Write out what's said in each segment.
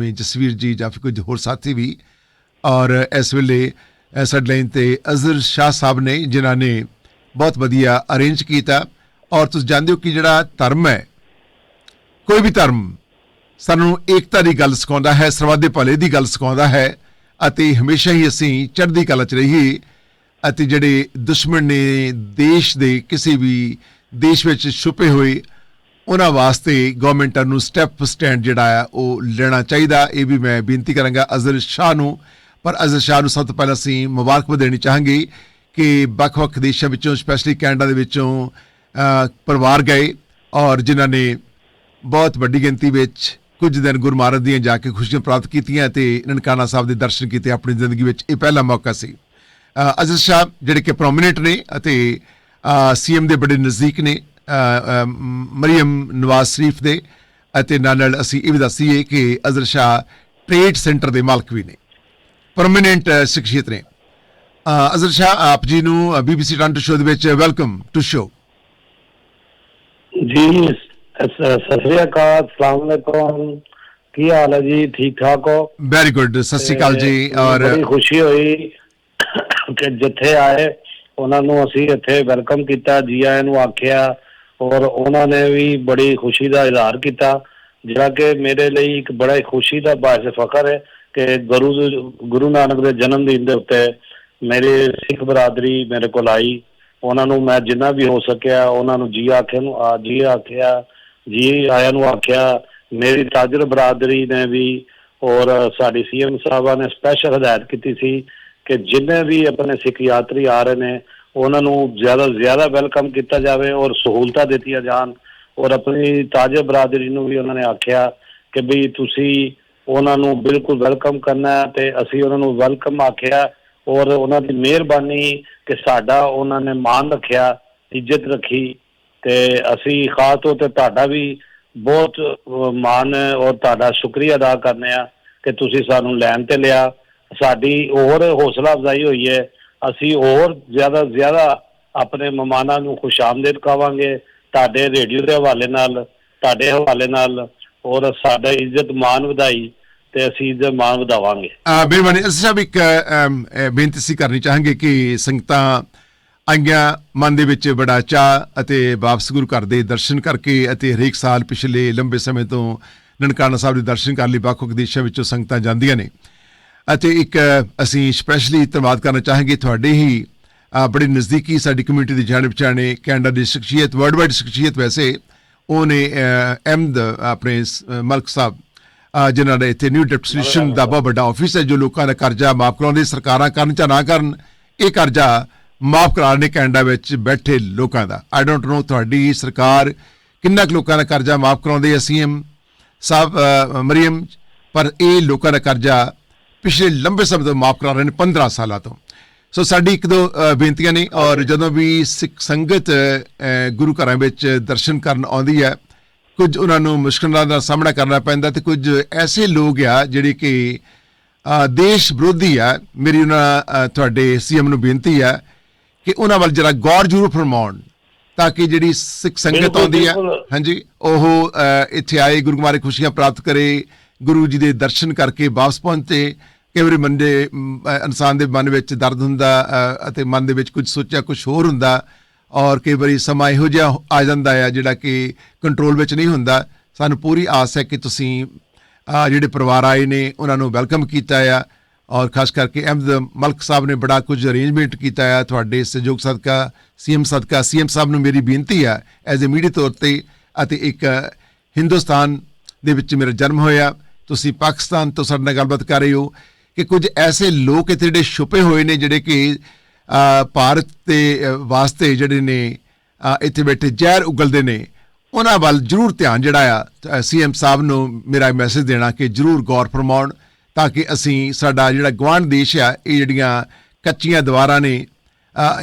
ਜਿਵੇਂ ਜਸਵੀਰ ਜੀ ਜਾਂ ਫਿਰ ਕੁਝ ਹੋਰ ਸਾਥੀ ਵੀ। ਔਰ ਇਸ ਵੇਲੇ ਸਾਡੇ ਲਾਈਨ ਤੇ ਅਜ਼ਰ ਸ਼ਾਹ ਸਾਹਿਬ ਨੇ, ਜਿਨ੍ਹਾਂ ਨੇ ਬਹੁਤ ਵਧੀਆ ਅਰੇਂਜ ਕੀਤਾ। ਔਰ ਤੁਸੀਂ ਜਾਣਦੇ ਹੋ ਕਿ ਜਿਹੜਾ ਧਰਮ ਹੈ, ਕੋਈ ਵੀ ਧਰਮ ਸਾਨੂੰ ਏਕਤਾ ਦੀ ਗੱਲ ਸਿਖਾਉਂਦਾ ਹੈ ਸਰਵਾਦੇ ਭਲੇ ਦੀ ਗੱਲ ਸਿਖਾਉਂਦਾ ਹੈ, ਅਤੇ ਹਮੇਸ਼ਾ ਹੀ ਅਸੀਂ ਚੜ੍ਹਦੀ ਕਲਾ 'ਚ ਰਹੀਏ, ਅਤੇ ਜਿਹੜੇ ਦੁਸ਼ਮਣ ਨੇ ਦੇਸ਼ ਦੇ ਕਿਸੇ ਵੀ ਦੇਸ਼ ਵਿੱਚ ਛੁਪੇ ਹੋਏ ਉਹਨਾਂ ਵਾਸਤੇ ਗਵਰਨਮੈਂਟਾਂ ਨੂੰ ਸਟੈਪ ਸਟੈਂਡ ਜਿਹੜਾ ਆ, ਉਹ ਲੈਣਾ ਚਾਹੀਦਾ। ਇਹ ਵੀ ਮੈਂ ਬੇਨਤੀ ਕਰਾਂਗਾ ਅਜ਼ਰ ਸ਼ਾਹ ਨੂੰ। ਪਰ ਅਜ਼ਰ ਸ਼ਾਹ ਨੂੰ ਸਭ ਤੋਂ ਪਹਿਲਾਂ ਅਸੀਂ ਮੁਬਾਰਕਬਾਦ ਦੇਣੀ ਚਾਹਾਂਗੇ ਕਿ ਵੱਖ-ਵੱਖ ਦੇਸ਼ਾਂ ਵਿੱਚੋਂ ਸਪੈਸ਼ਲੀ ਕੈਨੇਡਾ ਦੇ ਵਿੱਚੋਂ ਪਰਿਵਾਰ ਗਏ ਔਰ ਜਿਨ੍ਹਾਂ ਨੇ ਬਹੁਤ ਵੱਡੀ ਗਿਣਤੀ ਵਿੱਚ ਕੁਝ ਦਿਨ ਗੁਰੂ ਦੀਆਂ ਜਾ ਕੇ ਖੁਸ਼ੀਆਂ ਪ੍ਰਾਪਤ ਕੀਤੀਆਂ ਤੇ ਨਨਕਾਣਾ ਸਾਹਿਬ ਦੇ ਦਰਸ਼ਨ ਕੀਤੇ ਆਪਣੀ ਜ਼ਿੰਦਗੀ ਵਿੱਚ, ਇਹ ਪਹਿਲਾ ਮੌਕਾ ਸੀ। ਅਜ਼ਰ ਸ਼ਾਹ ਜਿਹੜੇ ਕਿ ਪ੍ਰੋਮਿਨੈਂਟ ਨੇ ਅਤੇ ਸੀਐਮ ਦੇ ਬੜੇ ਨਜ਼ਦੀਕ ਨੇ। ਮਰੀਮ ਨਵਾਜ਼ ਸ਼ਰੀਫ ਦੇ ਅਤੇ ਨਾਲ ਨਾਲ ਅਸੀਂ ਇਹ ਵੀ ਦੱਸੀਏ ਕਿ ਅਜ਼ਰ ਸ਼ਾਹ ਟ੍ਰੇਡ ਸੈਂਟਰ ਦੇ ਮਾਲਕ ਵੀ ਨੇ। ਪਰਮਨੈਂਟ ਸ਼ਖਸੀਅਤ ਨੇ। ਅਜ਼ਰ ਸ਼ਾਹ ਆਪ ਜੀ ਨੂੰ ਬੀਬੀਸੀ ਟਾਂਟੋ ਸ਼ੋਅ ਦੇ ਵਿੱਚ ਵੈਲਕਮ ਟੂ ਸ਼ੋਅ ਜੀ ਸ- ਸਤਿ ਸ੍ਰੀ ਅਕਾਲ ਸਲਾਮ ਅਲੈਕੁਮ। ਕੀ ਹਾਲ ਹੈ ਜੀ? ਠੀਕ ਠਾਕ ਹੋ? ਵੈਰੀ ਗੁੱਡ ਸਤਿ ਸ਼੍ਰੀ ਅਕਾਲ ਜੀ ਔਰ ਬੜੀ ਖੁਸ਼ੀ ਹੋਈ ਕਿ ਜਿੱਥੇ ਆਏ ਉਹਨਾਂ ਨੂੰ ਅਸੀਂ ਇੱਥੇ ਵੈਲਕਮ ਕੀਤਾ। ਜੀ ਆਇਆਂ ਨੂੰ ਆਖਿਆ ਔਰ ਉਹਨਾਂ ਨੇ ਵੀ ਬੜੀ ਖੁਸ਼ੀ ਦਾ ਇਜ਼ਹਾਰ ਕੀਤਾ, ਜਿਹੜਾ ਕਿ ਮੇਰੇ ਲਈ ਇੱਕ ਬੜਾ ਖੁਸ਼ੀ ਦਾ ਬਾਇਸ ਫਖਰ ਹੈ ਕਿ ਗੁਰੂ ਗੁਰੂ ਨਾਨਕ ਦੇ ਜਨਮ ਦਿਨ ਦੇ ਉੱਤੇ ਮੇਰੇ ਸਿੱਖ ਬਰਾਦਰੀ ਮੇਰੇ ਕੋਲ ਆਈ। ਉਹਨਾਂ ਨੂੰ ਮੈਂ ਜਿੰਨਾ ਵੀ ਹੋ ਸਕਿਆ, ਉਹਨਾਂ ਨੂੰ ਜੀ ਆਖਿਆ ਨੂੰ, ਆ, ਜੀ ਆਖਿਆ, ਜੀ ਆਇਆਂ ਨੂੰ ਆਖਿਆ। ਮੇਰੀ ਤਾਜਰ ਬਰਾਦਰੀ ਨੇ ਵੀ ਔਰ ਸਾਡੀ ਸੀਐਮ ਸਾਹਿਬਾਂ ਨੇ ਸਪੈਸ਼ਲ ਹਦਾਇਤ ਕੀਤੀ ਸੀ ਕਿ ਜਿੰਨੇ ਵੀ ਆਪਣੇ ਸਿੱਖ ਯਾਤਰੀ ਆ ਰਹੇ ਨੇ ਉਹਨਾਂ ਨੂੰ ਜ਼ਿਆਦਾ ਜ਼ਿਆਦਾ ਵੈਲਕਮ ਕੀਤਾ ਜਾਵੇ ਔਰ ਸਹੂਲਤਾਂ ਦਿੱਤੀਆਂ ਜਾਣ ਔਰ ਆਪਣੀ ਤਾਜ਼ੇ ਬਰਾਦਰੀ ਨੂੰ ਵੀ ਉਹਨਾਂ ਨੇ ਆਖਿਆ ਕਿ ਵੀ ਤੁਸੀਂ ਉਹਨਾਂ ਨੂੰ ਬਿਲਕੁਲ ਵੈਲਕਮ ਕਰਨਾ ਤੇ ਅਸੀਂ ਉਹਨਾਂ ਨੂੰ ਵੈਲਕਮ ਆਖਿਆ ਔਰ ਉਹਨਾਂ ਦੀ ਮਿਹਰਬਾਨੀ ਕਿ ਸਾਡਾ ਉਹਨਾਂ ਨੇ ਮਾਣ ਰੱਖਿਆ, ਇੱਜ਼ਤ ਰੱਖੀ ਤੇ ਅਸੀਂ ਖਾਸ ਤੌਰ ਤੇ ਤੁਹਾਡਾ ਵੀ ਬਹੁਤ ਮਾਣ ਔਰ ਤੁਹਾਡਾ ਸ਼ੁਕਰੀਆ ਅਦਾ ਕਰਨੇ ਆ ਕਿ ਤੁਸੀਂ ਸਾਨੂੰ ਲੈਣ ਤੇ ਲਿਆ। ਸਾਡੀ ਹੋਰ ਹੌਸਲਾ ਅਫਜ਼ਾਈ ਹੋਈ ਹੈ ਅਸੀਂ ਹੋਰ ਜ਼ਿਆਦਾ ਜ਼ਿਆਦਾ ਆਪਣੇ ਮਹਿਮਾਨਾਂ ਨੂੰ ਖੁਸ਼ਾਮਦੇਦ ਕਵਾਂਗੇ ਤੁਹਾਡੇ ਰੇਡੀਓ ਦੇ ਹਵਾਲੇ ਨਾਲ, ਤੁਹਾਡੇ ਹਵਾਲੇ ਨਾਲ ਔਰ ਸਾਡਾ ਇੱਜ਼ਤ ਮਾਣ ਵਧਾਈ ਤੇ ਅਸੀਂ ਇੱਜ਼ਤ ਮਾਣ ਵਧਾਵਾਂਗੇ। ਬੇਰਮਾਨੀ ਅਸਰ ਸਾਹਿਬ ਇੱਕ ਬੇਨਤੀ ਸੀ ਕਰਨੀ ਚਾਹਾਂਗੇ ਕਿ ਸੰਗਤਾਂ ਆਈਆਂ ਮਨ ਦੇ ਵਿੱਚ ਬੜਾ ਚਾਹ ਅਤੇ ਵਾਪਸ ਗੁਰੂ ਘਰ ਦੇ ਦਰਸ਼ਨ ਕਰਕੇ ਅਤੇ ਹਰੇਕ ਸਾਲ ਪਿਛਲੇ ਲੰਬੇ ਸਮੇਂ ਤੋਂ ਨਨਕਾਣਾ ਸਾਹਿਬ ਦੇ ਦਰਸ਼ਨ ਕਰਨ ਲਈ ਵੱਖ-ਵੱਖ ਦੇਸ਼ਾਂ ਵਿੱਚੋਂ ਸੰਗਤਾਂ ਜਾਂਦੀਆਂ ਨੇ। ਅਤੇ ਇੱਕ ਅਸੀਂ ਸਪੈਸ਼ਲੀ ਧੰਨਵਾਦ ਕਰਨਾ ਚਾਹਾਂਗੇ ਤੁਹਾਡੇ ਹੀ ਬੜੀ ਨਜ਼ਦੀਕੀ ਸਾਡੀ ਕਮਿਊਨਿਟੀ ਦੇ ਜਾਣੇ ਪਛਾਣੇ ਕੈਨੇਡਾ ਦੀ ਸ਼ਖਸੀਅਤ ਵਰਲਡ ਵਾਈਡ ਸ਼ਖਸੀਅਤ ਵੈਸੇ ਉਹਨੇ ਅ, ਅਹਿਮਦ ਆਪਣੇ ਮਲਕ ਸਾਹਿਬ ਜਿਨ੍ਹਾਂ ਨੇ ਇੱਥੇ ਨਿਊ ਡਿਪਟੀਸ਼ਨ ਦਾ ਬਹੁਤ ਵੱਡਾ ਆਫਿਸ ਹੈ ਜੋ ਲੋਕਾਂ ਦਾ ਕਰਜ਼ਾ ਮਾਫ ਕਰਾਉਂਦੇ ਸਰਕਾਰਾਂ ਕਰਨ ਜਾਂ ਨਾ ਕਰਨ ਇਹ ਕਰਜ਼ਾ ਮਾਫ ਕਰਾਉਣ ਨੇ ਕੈਨੇਡਾ ਵਿੱਚ ਬੈਠੇ ਲੋਕਾਂ ਦਾ। ਆਈ ਡੋਂਟ ਨੋ ਤੁਹਾਡੀ ਸਰਕਾਰ ਕਿੰਨਾ ਕੁ ਲੋਕਾਂ ਦਾ ਕਰਜ਼ਾ ਮਾਫ ਕਰਾਉਂਦੀ ਹੈ ਸੀਐਮ ਸਾਹਿਬ ਅ, ਮਰੀਮ ਪਰ ਇਹ ਲੋਕਾਂ ਦਾ ਕਰਜ਼ਾ ਪਿਛਲੇ ਲੰਬੇ ਸਮੇਂ ਤੋਂ ਮਾਫ ਕਰਾ ਰਹੇ ਨੇ 15 ਸਾਲਾਂ ਤੋਂ। ਸੋ ਸਾਡੀ ਇੱਕ ਦੋ ਬੇਨਤੀਆਂ ਨੇ ਔਰ ਜਦੋਂ ਵੀ ਸਿੱਖ ਸੰਗਤ ਗੁਰੂ ਘਰਾਂ ਵਿੱਚ ਦਰਸ਼ਨ ਕਰਨ ਆਉਂਦੀ ਹੈ ਕੁਝ ਉਹਨਾਂ ਨੂੰ ਮੁਸ਼ਕਲਾਂ ਦਾ ਸਾਹਮਣਾ ਕਰਨਾ ਪੈਂਦਾ ਤੇ ਕੁਝ ਐਸੇ ਲੋਕ ਆ ਜਿਹੜੇ ਕਿ ਦੇਸ਼ ਵਿਰੋਧੀ ਆ। ਮੇਰੀ ਉਹਨਾਂ ਤੁਹਾਡੇ ਸੀਐਮ ਨੂੰ ਬੇਨਤੀ ਆ ਕਿ ਉਹਨਾਂ ਵੱਲ ਜਰਾ ਗੌਰ ਜ਼ਰੂਰ ਫਰਮਾਉਣ ਤਾਂ ਕਿ ਜਿਹੜੀ ਸਿੱਖ ਸੰਗਤ ਆਉਂਦੀ ਆ। ਹਾਂਜੀ ਉਹ ਇੱਥੇ ਆਏ ਗੁਰੂ ਕੁਮਾਰੀ ਖੁਸ਼ੀਆਂ ਪ੍ਰਾਪਤ ਕਰੇ ਗੁਰੂ ਜੀ ਦੇ ਦਰਸ਼ਨ ਕਰਕੇ ਵਾਪਸ ਪਹੁੰਚੇ। ਕਈ ਵਾਰੀ ਮੰਦੇ ਇਨਸਾਨ ਦੇ ਮਨ ਵਿੱਚ ਦਰਦ ਹੁੰਦਾ ਅਤੇ ਮਨ ਦੇ ਵਿੱਚ ਕੁਝ ਸੋਚਿਆ, ਕੁਝ ਹੋਰ ਹੁੰਦਾ ਔਰ ਕਈ ਵਾਰੀ ਸਮਾਂ ਇਹੋ ਜਿਹਾ ਆ ਜਾਂਦਾ ਹੈ ਜਿਹੜਾ ਕਿ ਕੰਟਰੋਲ ਵਿੱਚ ਨਹੀਂ ਹੁੰਦਾ। ਸਾਨੂੰ ਪੂਰੀ ਆਸ ਹੈ ਕਿ ਤੁਸੀਂ ਜਿਹੜੇ ਪਰਿਵਾਰ ਆਏ ਨੇ, ਉਹਨਾਂ ਨੂੰ ਵੈਲਕਮ ਕੀਤਾ ਆ ਔਰ ਖਾਸ ਕਰਕੇ ਅਹਿਮਦ ਮਲਕ ਸਾਹਿਬ ਨੇ ਬੜਾ ਕੁਝ ਅਰੇਂਜਮੈਂਟ ਕੀਤਾ ਆ। ਤੁਹਾਡੇ ਸਹਿਯੋਗ ਸਦਕਾ, ਸੀਐਮ ਸਦਕਾ, ਸੀਐਮ ਸਾਹਿਬ ਨੂੰ ਮੇਰੀ ਬੇਨਤੀ ਆ ਐਜ਼ ਅ ਮੀਡੀਆ ਤੌਰ ਤੇ ਅਤੇ ਇੱਕ ਹਿੰਦੁਸਤਾਨ ਦੇ ਵਿੱਚ ਮੇਰਾ ਜਨਮ ਹੋਇਆ। ਤੁਸੀਂ ਪਾਕਿਸਤਾਨ ਤੋਂ ਸਾਡੇ ਨਾਲ ਗੱਲਬਾਤ ਕਰ ਰਹੇ ਹੋ। ਕਿ ਕੁਝ ਐਸੇ ਲੋਕ ਇੱਥੇ ਜਿਹੜੇ ਛੁਪੇ ਹੋਏ ਨੇ, ਜਿਹੜੇ ਕਿ ਭਾਰਤ ਦੇ ਵਾਸਤੇ ਜਿਹੜੇ ਨੇ ਇੱਥੇ ਬੈਠੇ ਜ਼ਹਿਰ ਉਗਲਦੇ ਨੇ, ਉਹਨਾਂ ਵੱਲ ਜ਼ਰੂਰ ਧਿਆਨ ਜਿਹੜਾ ਆ ਸੀਐਮ ਸਾਹਿਬ ਨੂੰ ਮੇਰਾ ਮੈਸੇਜ ਦੇਣਾ ਕਿ ਜ਼ਰੂਰ ਗੌਰ ਫਰਮਾਉਣ ਤਾਂ ਕਿ ਅਸੀਂ ਸਾਡਾ ਜਿਹੜਾ ਗਵਾਂਢ ਦੇਸ਼ ਆ, ਇਹ ਜਿਹੜੀਆਂ ਕੱਚੀਆਂ ਦੀਵਾਰਾਂ ਨੇ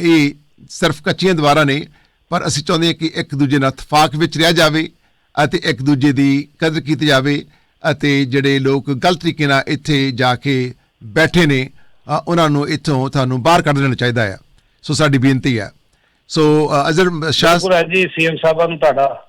ਇਹ ਸਿਰਫ ਕੱਚੀਆਂ ਦੀਵਾਰਾਂ ਨੇ, ਪਰ ਅਸੀਂ ਚਾਹੁੰਦੇ ਹਾਂ ਕਿ ਇੱਕ ਦੂਜੇ ਨਾਲ ਇਤਫਾਕ ਵਿੱਚ ਰਹਿ ਜਾਵੇ ਅਤੇ ਇੱਕ ਦੂਜੇ ਦੀ ਕਦਰ ਕੀਤੀ ਜਾਵੇ ਅਤੇ ਜਿਹੜੇ ਲੋਕ ਗਲਤ ਤਰੀਕੇ ਨਾਲ ਇੱਥੇ ਜਾ ਕੇ ਬੈਠੇ ਨੇ ਉਹਨਾਂ ਨੂੰ ਇੱਥੋਂ ਤੁਹਾਨੂੰ ਬਾਹਰ ਕੱਢ ਦੇਣਾ ਚਾਹੀਦਾ ਆ। ਸੋ ਸਾਡੀ ਬੇਨਤੀ ਹੈ ਸੋ ਅਜ਼ਰ ਸ਼ਾਹ ਜੀ, ਸੀਐਮ ਸਾਹਿਬਾਂ ਨੂੰ ਤੁਹਾਡਾ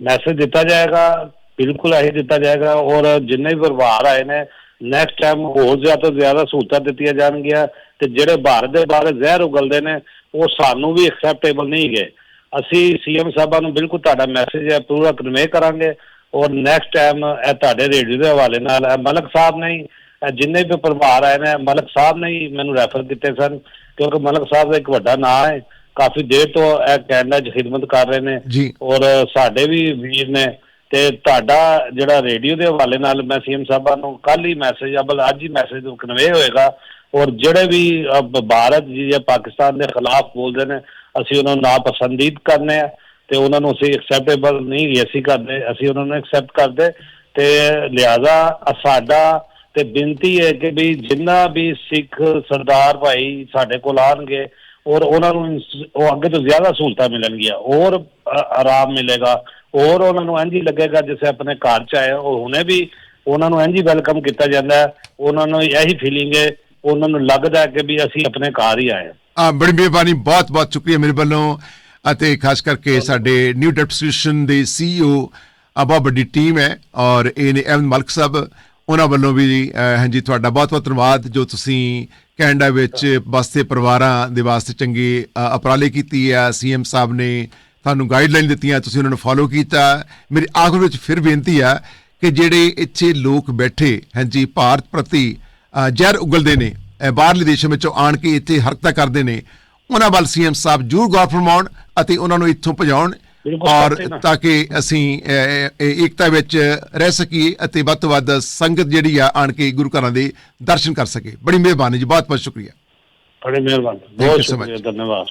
ਮੈਸੇਜ ਦਿੱਤਾ ਜਾਏਗਾ, ਬਿਲਕੁਲ ਇਹੀ ਦਿੱਤਾ ਜਾਏਗਾ, ਔਰ ਜਿੰਨੇ ਵੀ ਪਰਿਵਾਰ ਆਏ ਨੇ ਨੈਕਸਟ ਟਾਈਮ ਹੋਰ ਜ਼ਿਆਦਾ ਤੋਂ ਜ਼ਿਆਦਾ ਸਹੂਲਤਾਂ ਦਿੱਤੀਆਂ ਜਾਣਗੀਆਂ, ਤੇ ਜਿਹੜੇ ਭਾਰਤ ਦੇ ਬਾਰੇ ਜ਼ਹਿਰ ਉਗਲਦੇ ਨੇ, ਉਹ ਸਾਨੂੰ ਵੀ ਐਕਸੈਪਟੇਬਲ ਨਹੀਂ ਗਏ ਅਸੀਂ ਸੀਐਮ ਸਾਹਿਬਾਂ ਨੂੰ ਬਿਲਕੁਲ ਤੁਹਾਡਾ ਮੈਸੇਜ ਹੈ, ਪੂਰਾ ਕਨਵੇ ਕਰਾਂਗੇ, ਔਰ ਨੈਕਸਟ ਟਾਈਮ ਇਹ ਤੁਹਾਡੇ ਰੇਡੀਓ ਦੇ ਹਵਾਲੇ ਨਾਲ, ਇਹ ਮਲਕ ਸਾਹਿਬ ਨੇ ਜਿੰਨੇ ਵੀ ਪਰਿਵਾਰ ਆਏ ਨੇ ਮਲਕ ਸਾਹਿਬ ਨੇ ਹੀ ਮੈਨੂੰ ਰੈਫਰ ਕੀਤੇ ਸਨ ਕਿਉਂਕਿ ਮਲਕ ਸਾਹਿਬ ਦਾ ਇੱਕ ਵੱਡਾ ਨਾਂ ਹੈ ਕਾਫੀ ਦੇਰ ਤੋਂ ਇਹ ਕੈਨੇਡਾ 'ਚ ਖਿਦਮਤ ਕਰ ਰਹੇ ਨੇ ਔਰ ਸਾਡੇ ਵੀ ਵੀਰ ਨੇ ਤੇ ਤੁਹਾਡਾ ਜਿਹੜਾ ਰੇਡੀਓ ਦੇ ਹਵਾਲੇ ਨਾਲ ਮੈਂ ਸੀਐਮ ਸਾਹਿਬਾਂ ਨੂੰ ਕੱਲ ਹੀ ਮੈਸੇਜ ਅਬਲ ਅੱਜ ਹੀ ਮੈਸੇਜ ਕਨਵੇ ਹੋਏਗਾ ਔਰ ਜਿਹੜੇ ਵੀ ਭਾਰਤ ਜੀ ਜਾਂ ਪਾਕਿਸਤਾਨ ਦੇ ਖਿਲਾਫ ਬੋਲਦੇ ਨੇ ਅਸੀਂ ਉਹਨਾਂ ਨੂੰ ਨਾਪਸੰਦੀਦ ਕਰਨੇ ਆ ਤੇ ਉਹਨਾਂ ਨੂੰ ਅਸੀਂ ਐਕਸੈਪਟੇਬਲ ਨਹੀਂ ਅਸੀਂ ਕਰਦੇ ਅਸੀਂ ਉਹਨਾਂ ਨੂੰ ਐਕਸੈਪਟ ਕਰਦੇ ਤੇ ਲਿਹਾਜ਼ਾ ਅ- ਸਾਡਾ ਤੇ ਬੇਨਤੀ ਹੈ ਕਿ ਵੀ ਜਿੰਨਾ ਵੀ ਸਿੱਖ ਸਰਦਾਰ ਭਾਈ ਸਾਡੇ ਕੋਲ ਆਣਗੇ ਔਰ ਉਹਨਾਂ ਨੂੰ ਉਹ ਅੱਗੇ ਤੋਂ ਜ਼ਿਆਦਾ ਸਹੂਲਤਾਂ ਮਿਲਣਗੀਆਂ ਔਰ ਆਰਾਮ ਮਿਲੇਗਾ ਔਰ ਉਹਨਾਂ ਨੂੰ ਇੰਝ ਲੱਗੇਗਾ ਜਿਵੇਂ ਆਪਣੇ ਘਰ ਚ ਆਏ, ਉਹ ਹੁਣੇ ਵੀ ਉਹਨਾਂ ਨੂੰ ਇੰਝ ਵੈਲਕਮ ਕੀਤਾ ਜਾਂਦਾ ਉਹਨਾਂ ਨੂੰ ਇਹੀ ਫੀਲਿੰਗ ਹੈ, ਉਹਨਾਂ ਨੂੰ ਲੱਗਦਾ ਕਿ ਵੀ ਅਸੀਂ ਆਪਣੇ ਘਰ ਹੀ ਆਏ ਹਾਂ। ਆ, ਬੜੀ ਮਿਹਰਬਾਨੀ, ਬਹੁਤ ਬਹੁਤ ਸ਼ੁਕਰੀਆ ਮੇਰੇ ਵੱਲੋਂ, ਅਤੇ ਖਾਸ ਕਰਕੇ ਸਾਡੇ ਨਿਊ ਡੈਪਟੀਸ਼ਨ ਦੇ ਸੀਈਓ ਆ, ਬਹੁਤ ਵੱਡੀ ਟੀਮ ਹੈ, ਔਰ ਇਹ ਨੇ ਮਲਕ ਸਾਹਿਬ ਉਹਨਾਂ ਵੱਲੋਂ ਵੀ ਹਾਂਜੀ ਤੁਹਾਡਾ ਬਹੁਤ ਬਹੁਤ ਧੰਨਵਾਦ ਜੋ ਤੁਸੀਂ ਕੈਨੇਡਾ ਵਿੱਚ ਬਸਤੇ ਪਰਿਵਾਰਾਂ ਦੇ ਵਾਸਤੇ ਚੰਗੇ ਅ, ਉਪਰਾਲੇ ਕੀਤੀ ਆ। ਸੀਐਮ ਸਾਹਿਬ ਨੇ ਤੁਹਾਨੂੰ ਗਾਈਡਲਾਈਨ ਦਿੱਤੀਆਂ ਤੁਸੀਂ ਉਹਨਾਂ ਨੂੰ ਫੋਲੋ ਕੀਤਾ। ਮੇਰੀ ਆਖਰ ਵਿੱਚ ਫਿਰ ਬੇਨਤੀ ਆ ਕਿ ਜਿਹੜੇ ਇੱਥੇ ਲੋਕ ਬੈਠੇ ਹਾਂਜੀ ਭਾਰਤ ਪ੍ਰਤੀ ਜ਼ਹਿਰ ਉਗਲਦੇ ਨੇ ਬਾਹਰਲੇ ਦੇਸ਼ਾਂ ਵਿੱਚੋਂ ਆਣ ਕੇ ਇੱਥੇ ਹਰਕਤਾਂ ਕਰਦੇ ਨੇ ਉਹਨਾਂ ਵੱਲ ਸੀਐਮ ਸਾਹਿਬ ਜਰੂਰ ਗੌਰ ਫਰਮਾਉਣ ਅਤੇ ਉਹਨਾਂ ਨੂੰ ਇੱਥੋਂ ਭਜਾਉਣ। ਔਰ। ਤਾਂ ਕਿ ਅਸੀਂ ਏਕਤਾ ਵਿੱਚ ਰਹਿ ਸਕੀਏ ਅਤੇ ਵੱਧ ਤੋਂ ਵੱਧ ਸੰਗਤ ਜਿਹੜੀ ਆ ਆਣ ਕੇ ਗੁਰੂ ਘਰਾਂ ਦੇ ਦਰਸ਼ਨ ਕਰ ਸਕੇ ਬੜੀ ਮਿਹਰਬਾਨੀ ਜੀ ਬਹੁਤ ਬਹੁਤ ਸ਼ੁਕਰੀਆ ਬੜੇ ਮਿਹਰਬਾਨ ਬਹੁਤ. ਸ਼ੁਕਰੀਆ ਧੰਨਵਾਦ